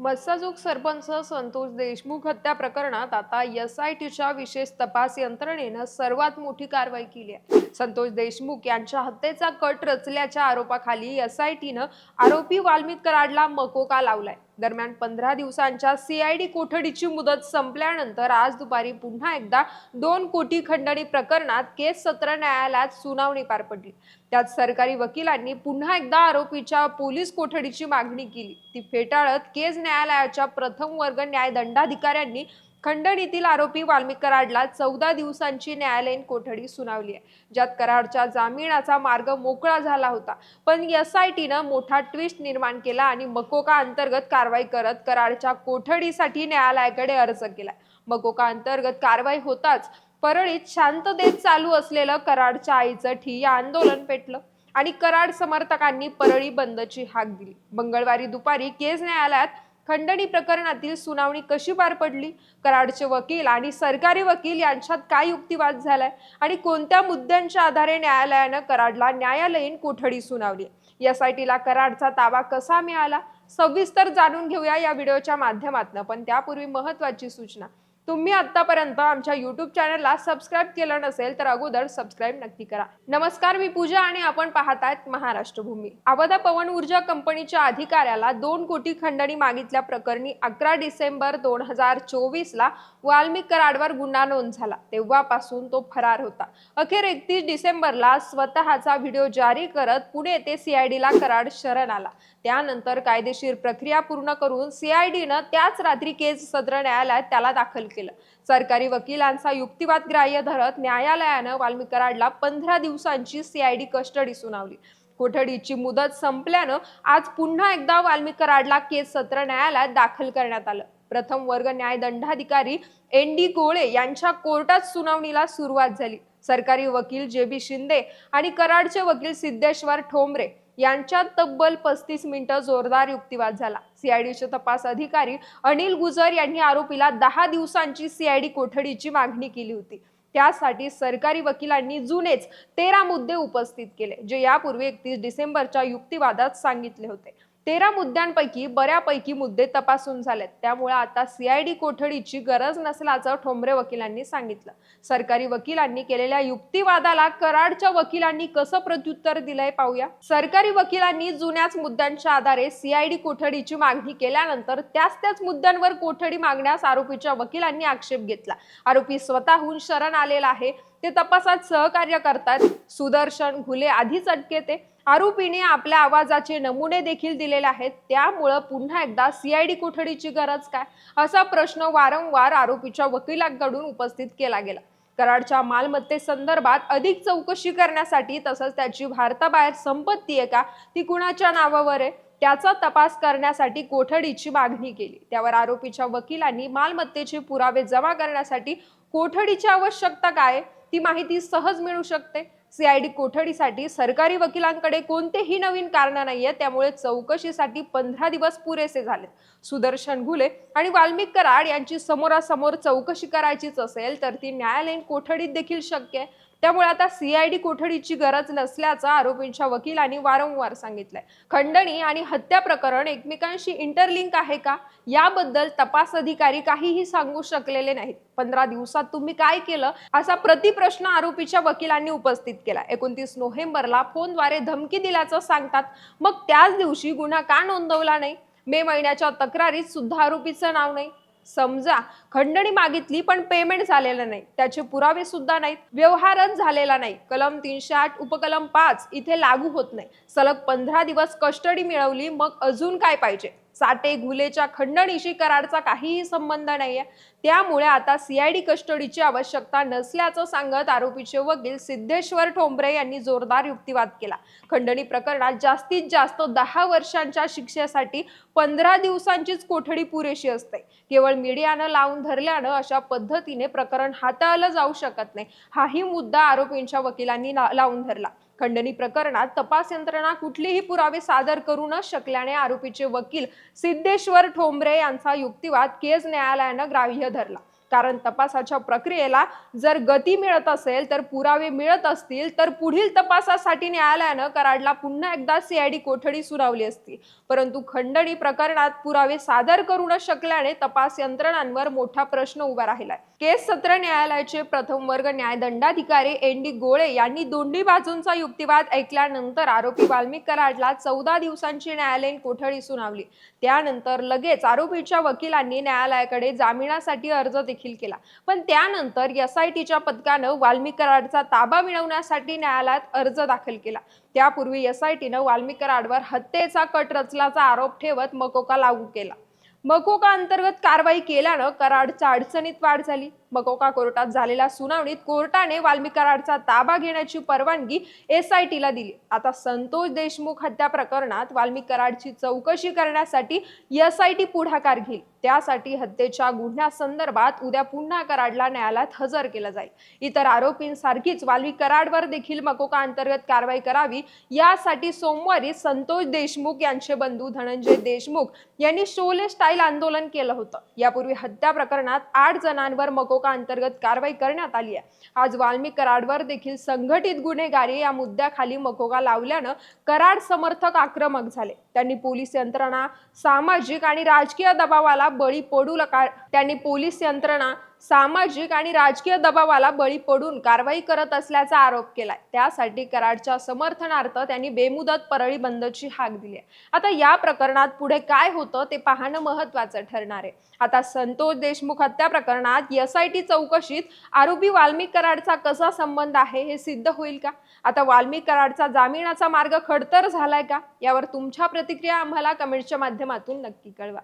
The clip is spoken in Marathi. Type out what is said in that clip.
मत्साजोग सरपंच संतोष देशमुख हत्या प्रकरणात आता एस आय टीच्या विशेष तपास यंत्रणेनं सर्वात मोठी कारवाई केली आहे. संतोष देशमुख यांच्या हत्येचा कट रचल्याच्या आरोपाखाली एस आय टीनं आरोपी वाल्मिक कराडला मकोका लावलाय. दरम्यान पंधरा दिवसांच्या सीआयडी कोठडीची मुदत संपल्यानंतर आज दुपारी पुन्हा एकदा दोन कोटी खंडणी प्रकरणात केस सत्र न्यायालयात सुनावणी पार पडली. त्यात सरकारी वकिलांनी पुन्हा एकदा आरोपीच्या पोलीस कोठडीची मागणी केली. ती फेटाळत केस न्यायालयाच्या प्रथम वर्ग न्यायदंडाधिकाऱ्यांनी खंडणीतील आरोपी वाल्मिक कराडला चौदा दिवसांची न्यायालयीन कोठडी सुनावली आहे. ज्यात कराडच्या जामिनाचा मार्ग मोकळा झाला होता. पण एस आय टीनं मोठा ट्विस्ट निर्माण केला आणि मकोका अंतर्गत कारवाई करत कराडच्या कोठडीसाठी न्यायालयाकडे अर्ज केला. मकोका अंतर्गत कारवाई होताच परळीत शांततेत चालू असलेलं कराडच्या आईचं ठिय्या आंदोलन पेटलं आणि कराड समर्थकांनी परळी बंदची हाक दिली. मंगळवारी दुपारी केज न्यायालयात खंडणी प्रकरणातील सुनावणी कशी पार पडली? कराडचे वकील आणि सरकारी वकील यांच्यात काय युक्तिवाद झालाय? आणि कोणत्या मुद्द्यांच्या आधारे न्यायालयानं कराडला न्यायालयीन कोठडी सुनावली? एस आय कराडचा ताबा कसा मिळाला? सविस्तर जाणून घेऊया या व्हिडिओच्या माध्यमातून. पण त्यापूर्वी महत्वाची सूचना. तुम्ही आतापर्यंत आमच्या युट्यूब चॅनलला सबस्क्राईब केलं नसेल तर अगोदर सबस्क्राईब नक्की करा. नमस्कार मी पूजा आणि आपण पाहतायत महाराष्ट्र भूमी आवदा पवन ऊर्जा कंपनीच्या अधिकाऱ्याला दोन कोटी खंडणी मागितल्या प्रकरणी अकरा डिसेंबर दोन हजार चोवीस ला वाल्मिक कराडवर गुन्हा नोंद झाला. तेव्हापासून तो फरार होता. अखेर एकतीस डिसेंबरला स्वतःचा व्हिडिओ जारी करत पुणे येथे सीआयडीला कराड शरण आला. त्यानंतर कायदेशीर प्रक्रिया पूर्ण करून सीआयडीनं त्याच रात्री केस सत्र न्यायालयात त्याला दाखल केली. सरकारी वकिलांचा युक्तिवाद ग्राह्य धरत न्यायालयानं वाल्मीकराडला पंधरा दिवसांची सीआयडी कस्टडी सुनावली. कोठडीची मुदत संपल्यानं आज पुन्हा एकदा वाल्मिकराडला केस सत्र न्यायालयात दाखल करण्यात आलं. प्रथम वर्ग न्यायदंडाधिकारी एन डी गोळे यांच्या कोर्टात सुनावणीला सुरुवात झाली. सरकारी वकील जे बी शिंदे आणि कराडचे वकील सिद्धेश्वर ठोंबरे यांच्यात तब्बल पस्तीस मिनिटं जोरदार युक्तिवाद झाला. सीआयडीचे तपास अधिकारी अनिल गुजर यांनी आरोपीला दहा दिवसांची सीआयडी कोठडीची मागणी केली होती. त्यासाठी सरकारी वकिलांनी जुनेच तेरा मुद्दे उपस्थित केले जे यापूर्वी एकतीस डिसेंबरच्या युक्तिवादात सांगितले होते. तेरा मुद्द्यांपैकी बऱ्यापैकी मुद्दे तपासून झालेत. त्यामुळे आता सीआयडी कोठडीची गरज नसल्याचं ठोंबरे वकिलांनी सांगितलं. सरकारी वकिलांनी केलेल्या युक्तिवादाला कराडच्या वकिलांनी कसं प्रत्युत्तर दिलंय पाहूया. सरकारी वकिलांनी जुन्याच मुद्द्यांच्या आधारे सीआयडी कोठडीची मागणी केल्यानंतर त्याच त्याच मुद्द्यांवर कोठडी मागण्यास आरोपीच्या वकिलांनी आक्षेप घेतला. आरोपी स्वतःहून शरण आलेला आहे. ते तपासात सहकार्य करतात सुदर्शन घुले आधीच अटकेते आरोपीने आपल्या आवाजाचे नमुने देखील दिलेले आहेत. त्यामुळं पुन्हा एकदा सीआयडी कोठडीची गरज काय? असा प्रश्न वारंवार आरोपीच्या वकिलांकडून उपस्थित केला गेला. कराडच्या मालमत्तेसंदर्भात अधिक चौकशी करण्यासाठी तसंच त्याची भारताबाहेर संपत्ती आहे का? ती कुणाच्या नावावर आहे? त्याचा तपास करण्यासाठी कोठडीची मागणी केली. त्यावर आरोपीच्या वकिलांनी मालमत्तेचे पुरावे जमा करण्यासाठी कोठडीची आवश्यकता काय ती माहिती सहज मिळू शकते. सीआयडी कोठडीसाठी सरकारी वकिलांकडे कोणतेही नवीन कारण नाहीये त्यामुळे चौकशीसाठी पंधरा दिवस पुरेसे झालेत. सुदर्शन घुले आणि वाल्मिक कराड यांची समोरासमोर चौकशी करायचीच असेल तर ती न्यायालयीन कोठडीत देखील शक्य आहे. त्यामुळे आता सीआयडी कोठडीची गरज नसल्याचं आरोपींच्या वकिलांनी वारंवार सांगितलंय. खंडणी आणि हत्या प्रकरण एकमेकांशी इंटरलिंक आहे का? याबद्दल तपास अधिकारी काहीही सांगू शकलेले नाहीत. पंधरा दिवसात तुम्ही काय केलं? असा प्रतिप्रश्न आरोपीच्या वकिलांनी उपस्थित केला. एकोणतीस नोव्हेंबरला फोनद्वारे धमकी दिल्याचं सांगतात. मग त्याच दिवशी गुन्हा का नोंदवला नाही? मे महिन्याच्या तक्रारीत सुद्धा आरोपीचं नाव नाही. समजा खंडणी मागितली पण पेमेंट झालेलं नाही. त्याचे पुरावे सुद्धा नाहीत व्यवहारच झालेला नाही. कलम तीनशे आठ उपकलम पाच इथे लागू होत नाही. सलग पंधरा दिवस कस्टडी मिळवली मग अजून काय पाहिजे? साटे घुलेच्या खंडणीशी करारचा काहीही संबंध नाहीये. त्यामुळे आता सीआयडी कस्टडीची आवश्यकता नसल्याचं सांगत आरोपीचे वकील सिद्धेश्वर ठोंबरे यांनी जोरदार युक्तिवाद केला. खंडणी प्रकरणात जास्तीत जास्त दहा वर्षांच्या शिक्षेसाठी पंधरा दिवसांचीच कोठडी पुरेशी असते. केवळ मीडियानं लावून धरल्यानं अशा पद्धतीने प्रकरण हाताळलं जाऊ शकत नाही. हाही मुद्दा आरोपींच्या वकिलांनी लावून धरला. खंडणी प्रकरणात तपास यंत्रणा कुठलेही पुरावे सादर करू न शकल्याने आरोपीचे वकील सिद्धेश्वर ठोंबरे यांचा युक्तिवाद केज न्यायालयानं ग्राह्य धरला. कारण तपासाच्या प्रक्रियेला जर गती मिळत असेल तर पुरावे मिळत असतील तर पुढील तपासासाठी न्यायालयानं कराडला पुन्हा एकदा सीआयडी कोठडी सुनावली असती. परंतु खंडणी प्रकरणात पुरावे सादर करू न शकल्याने तपास यंत्रणांवर मोठा प्रश्न उभा राहिलाय. केस सत्र न्यायालयाचे प्रथम वर्ग न्यायदंडाधिकारी एन डी गोळे यांनी दोन्ही बाजूंचा युक्तिवाद ऐकल्यानंतर आरोपी वाल्मिक कराडला चौदा दिवसांची न्यायालयीन कोठडी सुनावली. त्यानंतर लगेच आरोपीच्या वकिलांनी न्यायालयाकडे जामिनासाठी अर्ज देखील केला. पण त्यानंतर एसआयटीच्या पथकानं वाल्मी कराडचा ताबा मिळवण्यासाठी न्यायालयात अर्ज दाखल केला. त्यापूर्वी एस आय टीनं वाल्मी कराडवर हत्येचा कट रचल्याचा आरोप ठेवत मकोका लागू केला. मकोका अंतर्गत कारवाई केल्यानं कराडच्या अडचणीत वाढ झाली. मकोका कोर्टात झालेल्या सुनावणीत कोर्टाने वाल्मिक कराडचा ताबा घेण्याची परवानगी एसआयटीला दिली. आता संतोष देशमुख हत्या प्रकरणात वाल्मिक कराडची चौकशी करण्यासाठी एसआयटी पुढाकार घेईल. त्यासाठी हत्येच्या गुन्ह्यासंदर्भात उद्या पुन्हा कराडला न्यायालयात हजर केलं जाईल. इतर आरोपींसारखीच वाल्मी कराडवर देखील मकोका अंतर्गत कारवाई करावी. यासाठी सोमवारी संतोष देशमुख यांचे बंधू धनंजय देशमुख यांनी शोले स्टाईल आंदोलन केलं होतं. यापूर्वी हत्या प्रकरणात आठ जणांवर मको अंतर्गत कारवाई करण्यात आली आहे. आज वाल्मिक कराडवर देखील संघटित गुन्हेगारी या मुद्द्याखाली मकोका लावल्यानं कराड समर्थक आक्रमक झाले. त्यांनी पोलीस यंत्रणा सामाजिक आणि राजकीय दबावाला बळी पडू नका त्यांनी पोलीस यंत्रणा सामाजिक आणि राजकीय दबावाला बळी पडून कारवाई करत असल्याचा आरोप केलाय. त्यासाठी कराडच्या समर्थनार्थ त्यांनी बेमुदत परळी बंदची हाक दिली आहे. आता या प्रकरणात पुढे काय होतं ते पाहणं महत्वाचं ठरणार आहे. आता संतोष देशमुख हत्या प्रकरणात एसआयटी चौकशीत आरोपी वाल्मिक कराडचा कसा संबंध आहे हे सिद्ध होईल का? आता वाल्मिक कराडचा जामिनाचा मार्ग खडतर झालाय का? यावर तुमच्या प्रतिक्रिया आम्हाला कमेंटच्या माध्यमातून नक्की कळवा.